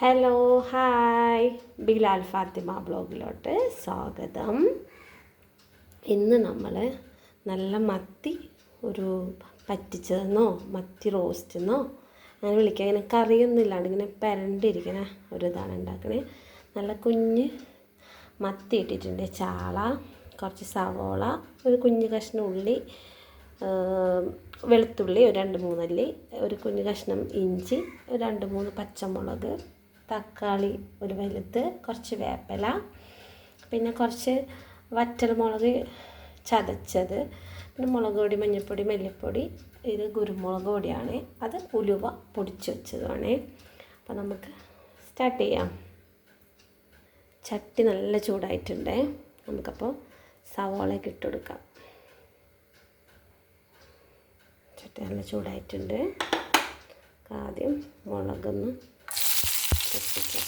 Hello hi Bilal Fathima ബ്ലോഗിലോട്ട് സ്വാഗതം. ഇന്ന് നമ്മൾ നല്ല മത്തി ഒരു പറ്റിച്ചതെന്നോ മത്തി റോസ്റ്റെന്നോ അങ്ങനെ വിളിക്കുക ഇങ്ങനെ കറിയൊന്നും ഇല്ലാണ്ട് ഇങ്ങനെ പെരണ്ടിരിക്കണ ഒരു ഇതാണ് ഉണ്ടാക്കണേ. നല്ല കുഞ്ഞ് മത്തി ഇട്ടിട്ടുണ്ട്. ചാള കുറച്ച് സവോള ഒരു കുഞ്ഞ് കഷ്ണം ഉള്ളി വെളുത്തുള്ളി ഒരു രണ്ട് മൂന്നല്ലി ഒരു കുഞ്ഞ് കഷ്ണം ഇഞ്ചി രണ്ട് മൂന്ന് പച്ചമുളക് തക്കാളി ഒരു വലുത് കുറച്ച് വേപ്പില പിന്നെ കുറച്ച് വറ്റൽമുളക് ചതച്ചത്. പിന്നെ മുളക് പൊടി മഞ്ഞൾപ്പൊടി മല്ലിപ്പൊടി ഇത് കുരുമുളക് പൊടിയാണ്. അത് ഉലുവ പൊടിച്ച് വെച്ചതുമാണ് അപ്പോൾ നമുക്ക് സ്റ്റാർട്ട് ചെയ്യാം. ചട്ടി നല്ല ചൂടായിട്ടുണ്ട്. നമുക്കപ്പോൾ സവാളയൊക്കെ ഇട്ട് കൊടുക്കാം. ചട്ടി നല്ല ചൂടായിട്ടുണ്ട്. ആദ്യം മുളകൊന്ന് പൊട്ടിക്കാം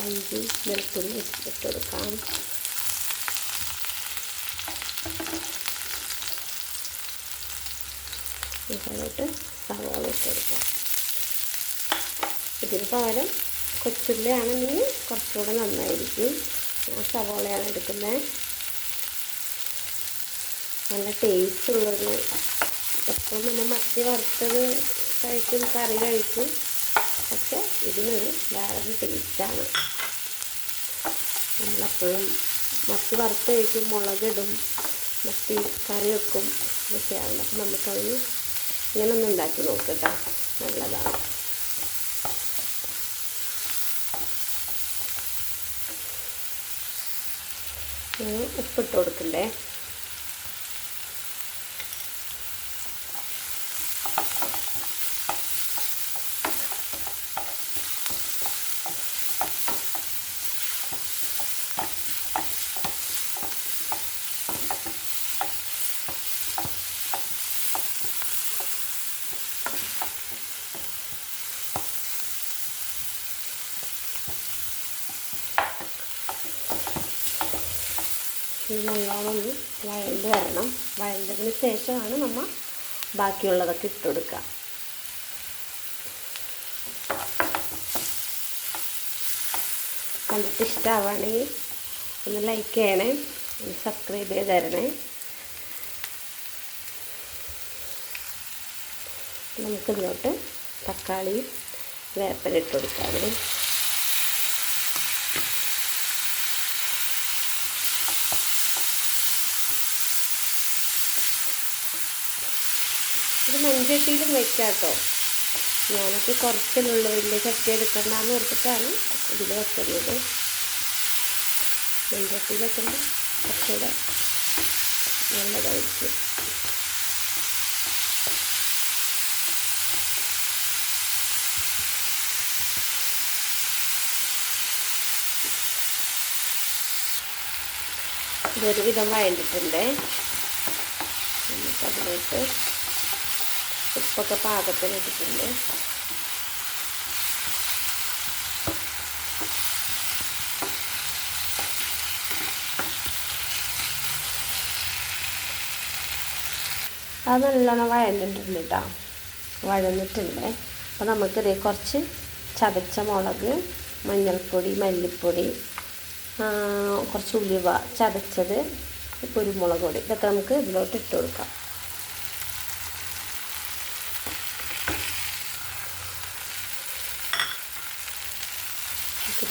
അഞ്ച് വെളുത്തുള്ളി ഇട്ട് സവാള ഇട്ട് ഇതിന് പകരം കൊച്ചുള്ളിയാണെങ്കിൽ കുറച്ചുകൂടെ നന്നായിരിക്കും. ഞാൻ സവാളയാണ് എടുക്കുന്നത്. നല്ല ടേസ്റ്റ് ഉള്ളത്. എപ്പോഴും നമ്മൾ മത്തി വറുത്തത് കഴിക്കും കറി കഴിക്കും. പക്ഷെ ഇതിനൊരു വേറൊരു ടേസ്റ്റാണ് നമ്മളെപ്പോഴും മത്തി വറുത്ത് കഴിക്കും മുളകിടും മത്തി കറി വെക്കും ഒക്കെയാണ് അപ്പം നമുക്കതിന് ഇങ്ങനെ ഒന്ന് ഉണ്ടാക്കി നോക്കട്ടോ. നല്ലതാണ്. ഉപ്പിട്ട് കൊടുക്കണ്ടേ? നല്ലോണം ഒന്ന് വഴണ്ട് വരണം. വഴണ്ടതിന് ശേഷമാണ് നമ്മൾ ബാക്കിയുള്ളതൊക്കെ ഇട്ട് കൊടുക്കുക കണ്ടിട്ട് ഇഷ്ടമാവുകയാണെങ്കിൽ ഒന്ന് ലൈക്ക് ചെയ്യണേ ഒന്ന് സബ്സ്ക്രൈബ് ചെയ്ത് തരണേ. നമുക്കിതിലോട്ട് തക്കാളി വേപ്പലിട്ട് കൊടുക്കാം ഇത് മൺചട്ടിയിലും വെക്കാം കേട്ടോ ഞാനിപ്പോൾ കുറച്ചിലുള്ളൂ വലിയ ചട്ടി എടുക്കണ്ടെന്ന് ഓർത്തിട്ടാണ് ഇതിൽ വെക്കുന്നത്. മൺചട്ടിയിൽ വെക്കുമ്പോൾ കുറച്ചുകൂടെ നല്ലതായിരിക്കും. ഇതൊരു വിധം വഴണ്ടിട്ടുണ്ട് ഉപ്പൊക്കെ പാകത്തിന് ഇട്ടിട്ടുണ്ട്. അത് നല്ലോണം വഴന്നിട്ടുണ്ട് കേട്ടോ വഴന്നിട്ടുണ്ട്. അപ്പോൾ നമുക്കിത് കുറച്ച് ചതച്ച മുളക് മഞ്ഞൾപ്പൊടി മല്ലിപ്പൊടി കുറച്ച് ഉലുവ ചതച്ചത് കുരുമുളക് പൊടി. ഇതൊക്കെ നമുക്ക് ഇതിലോട്ട് ഇട്ട് കൊടുക്കാം.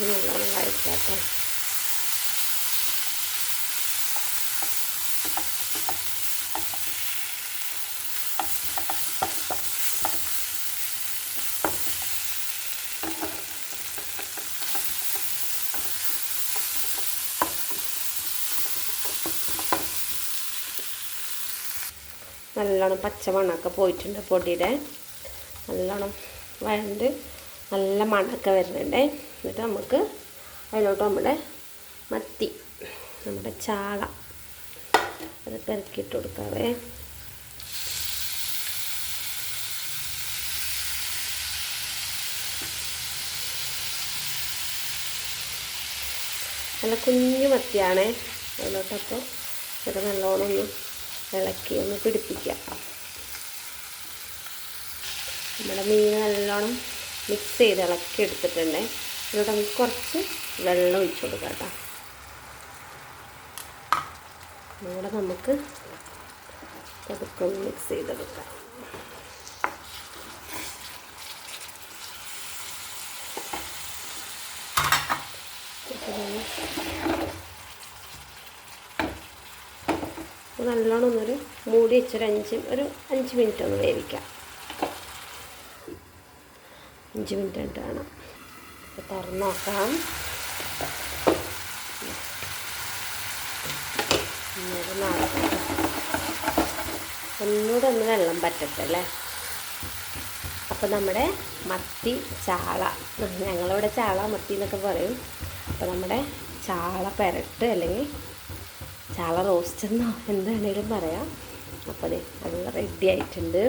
ഇത് നല്ലോണം വഴറ്റാട്ടോ നല്ലോണം പച്ചമണമൊക്കെ പോയിട്ടുണ്ട് പൊടിയുടെ. നല്ലോണം വഴണ്ട് നല്ല മണമൊക്കെ വരുന്നുണ്ട്. എന്നിട്ട് നമുക്ക് അതിലോട്ട് നമ്മുടെ മത്തി നമ്മുടെ ചാള അത് പെറുക്കിയിട്ട് കൊടുക്കാവേ. നല്ല കുഞ്ഞു മത്തിയാണേ. അതിലോട്ടപ്പോൾ ഇവിടെ നല്ലോണം ഒന്ന് ഇളക്കി ഒന്ന് പിടിപ്പിക്കാം നമ്മുടെ മീൻ നല്ലോണം മിക്സ് ചെയ്ത് ഇളക്കി എടുത്തിട്ടുണ്ട്. ഇതിലൂടെ നമുക്ക് കുറച്ച് വെള്ളം ഒഴിച്ചു കൊടുക്കാം കേട്ടോ. ഇവിടെ നമുക്ക് അതൊക്കെ മിക്സ് ചെയ്തെടുക്കാം. നല്ലോണം ഒന്നൊരു മൂടി വെച്ചൊരു അഞ്ച് ഒരു അഞ്ച് മിനിറ്റ് ഒന്ന് വേവിക്കാം. അഞ്ച് മിനിറ്റ് ആയിട്ട് അപ്പോൾ തുറന്ന് നോക്കാം ഒന്നുകൂടെ ഒന്ന് വെള്ളം പറ്റട്ടെ അല്ലേ? അപ്പോൾ നമ്മുടെ മത്തി ചാള. ഞങ്ങളിവിടെ ചാള മത്തി എന്നൊക്കെ പറയും. അപ്പോൾ നമ്മുടെ ചാള പെരട്ട് അല്ലെങ്കിൽ ചാള റോസ്റ്റ് എന്നോ എന്താണേലും പറയാം. അപ്പോൾ അതെ റെഡി ആയിട്ടുണ്ട്.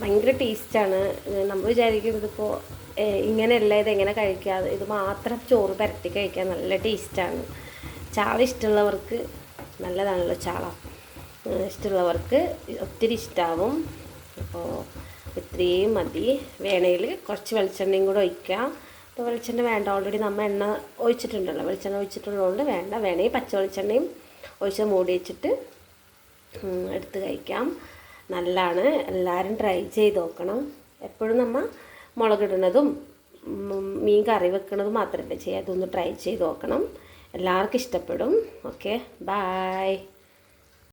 ഭയങ്കര ടേസ്റ്റാണ് നമ്മൾ വിചാരിക്കും ഇതിപ്പോൾ ഇങ്ങനെയല്ല ഇത് എങ്ങനെ കഴിക്കാതെ ഇത് മാത്രം ചോറ് പരത്തി കഴിക്കാൻ നല്ല ടേസ്റ്റാണ് ചാള ഇഷ്ടമുള്ളവർക്ക് നല്ലതാണല്ലോ ചാള. ഇഷ്ടമുള്ളവർക്ക് ഒത്തിരി ഇഷ്ടമാവും അപ്പോൾ ഇത്രയും മതി. വേണേൽ കുറച്ച് വെളിച്ചെണ്ണയും കൂടെ ഒഴിക്കാം. അപ്പോൾ വെളിച്ചെണ്ണ വേണ്ട. ഓൾറെഡി നമ്മൾ എണ്ണ ഒഴിച്ചിട്ടുണ്ടല്ലോ. വെളിച്ചെണ്ണ ഒഴിച്ചിട്ടുള്ളതുകൊണ്ട് വേണ്ട. വേണമെങ്കിൽ പച്ച വെളിച്ചെണ്ണയും ഒഴിച്ച് മൂടി വെച്ചിട്ട് എടുത്ത് കഴിക്കാം. നല്ലതാണ്. എല്ലാവരും ട്രൈ ചെയ്ത് നോക്കണം. എപ്പോഴും നമ്മൾ മുളകിടുന്നതും മീൻ കറി വെക്കുന്നതും മാത്രമല്ല ചെയ്യുക? അതൊന്ന് ട്രൈ ചെയ്ത് നോക്കണം. എല്ലാവർക്കും ഇഷ്ടപ്പെടും. Okay bye